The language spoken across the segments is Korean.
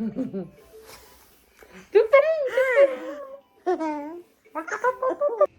Dur dur. Bak bak.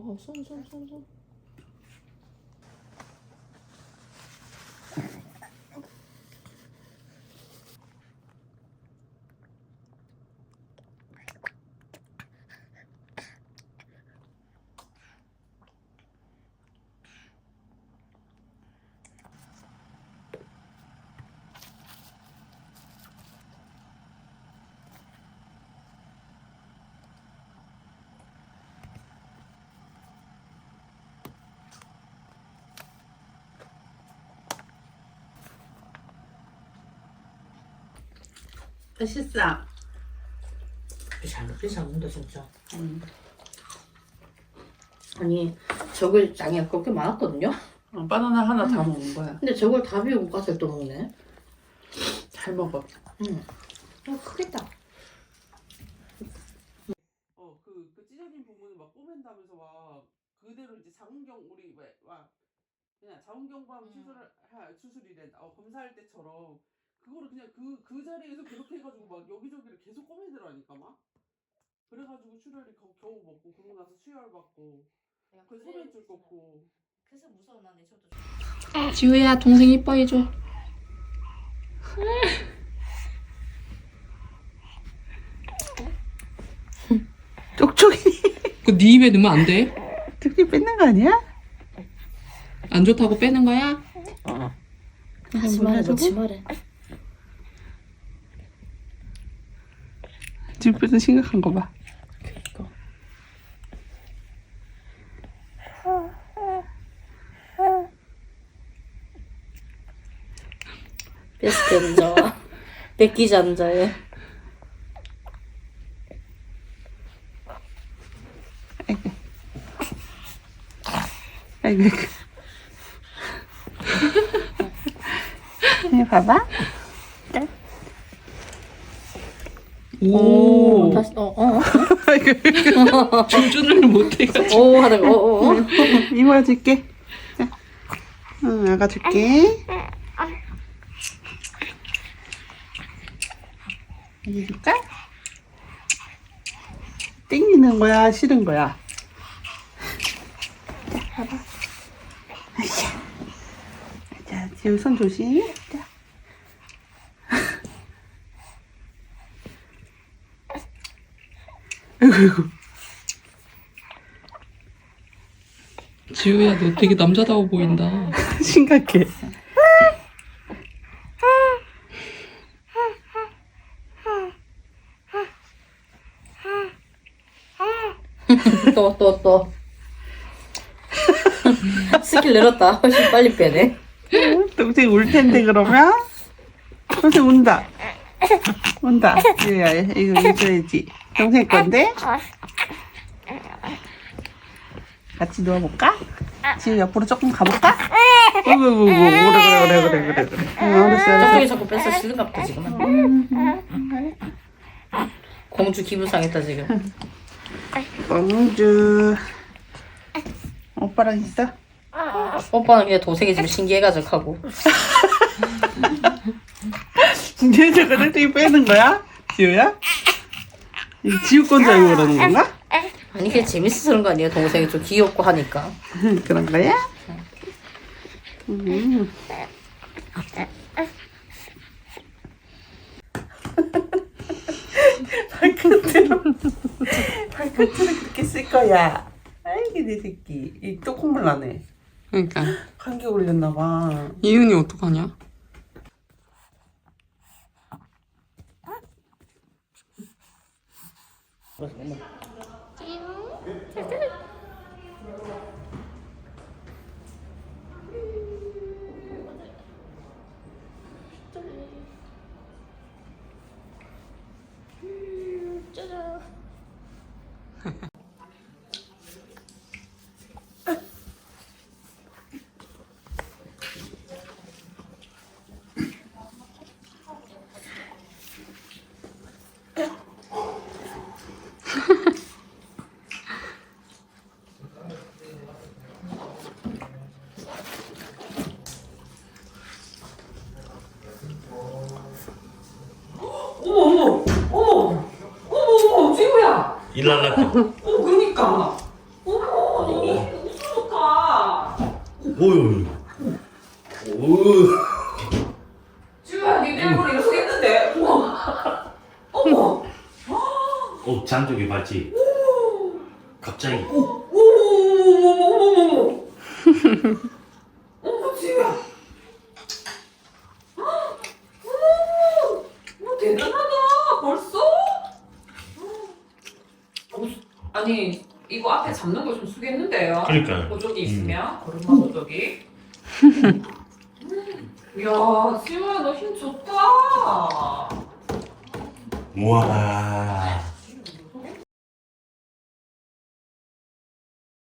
어, 손, 손, 손, 손. 맛있어. 잘 먹긴 잘 먹는다 진짜. 음. 아니 저걸 장에 그렇게 많았거든요. 어, 바나나 하나 다 먹는 거야. 근데 저걸 다 비우고 가서 또 먹네. 잘 먹어. 응. 어 크겠다. 어, 그, 그 찢어진 부분을 막 꼬맨다면서 막 그대로 이제 장훈경 우리 왜와 그냥 장훈경부하면 음. 수술을 하, 수술이래. 어, 검사할 때처럼 그거를 그냥 그 그 자리에서 그렇게 해가지고 막 여기저기를 계속 꼬매더라니까 막. 그래가지고 출혈이 겨, 겨우 먹고 그러고 나서 수혈 받고 그 소변줄 꺾고 그래서 무서워 나내 저도. 지우야, 동생 이뻐해줘. 쪽쪽이 그 네 입에 넣으면 안 돼. 특히 뺏는 거 아니야? 안 좋다고 빼는 거야? 하지 말해 놓지 말해. 지금 뺏은 심각한 거 봐. 베스트 앉아와. 뺏기지 앉아해. 아이고 아이고. 네, 봐봐. 오. 다시 어 어. 조준을 못해가지고. 오 하다가 어 어. 이모가 줄게. 자, 응, 아가 줄게. 여기 줄까? 땡기는 거야, 싫은 거야? 자, 봐봐. 자, 지금 손 조심. 자. 아이고, 아이고. 지우야, 너 되게 남자다워 보인다. 심각해. 또 또 또. 스킬 늘었다. 훨씬 빨리 빼네. 동생 울 텐데 그러면 동생 운다. 온다. 지우야, 이거 해줘야지. 동생 건데? 같이 누워볼까? 지우 옆으로 조금 가볼까? 어구구구, 그래, 그래, 그래, 그래, 그래, 그래. 응, 알았어, 알았어. 저쪽에 자꾸 뺏어 실는 갑다 지금. 공주 기분 상했다 지금. 공주. 오빠랑 있어? 오빠는 그냥 동생이 지금 신기해가지고 하고. 이제 저거를 또 빼는 거야? 지우야? 이거 지우 건줄 알고 그러는 건가? 아니 그게 재밌어서 그런 거 아니에요? 동생이 좀 귀엽고 하니까. 그런 거야? 음. 발끝으로 발끝으로 그렇게 쓸 거야. 아이고 내 새끼. 이또 콧물 나네. 그러니까 감기 걸렸나 봐. 이은이 어떡하냐? 어머 어머 어머 어머 지우야. 일날라 어 그러니까. 어머 너무 좋다. 오유 오 지우야 네 내일모레 이렇게 했는데. 어머 어머. 어, 장족이 봤지 갑자기 어머머머머머머머. 어머 지우야. 어머, 뭐 대단하다 벌써? 어, 아니 이거 앞에 잡는 거좀 쓰겠는데요? 그러니까 보조기 음. 있으면 걸음마 보조기. 음. 이야 지우야 너 힘 좋다. 우와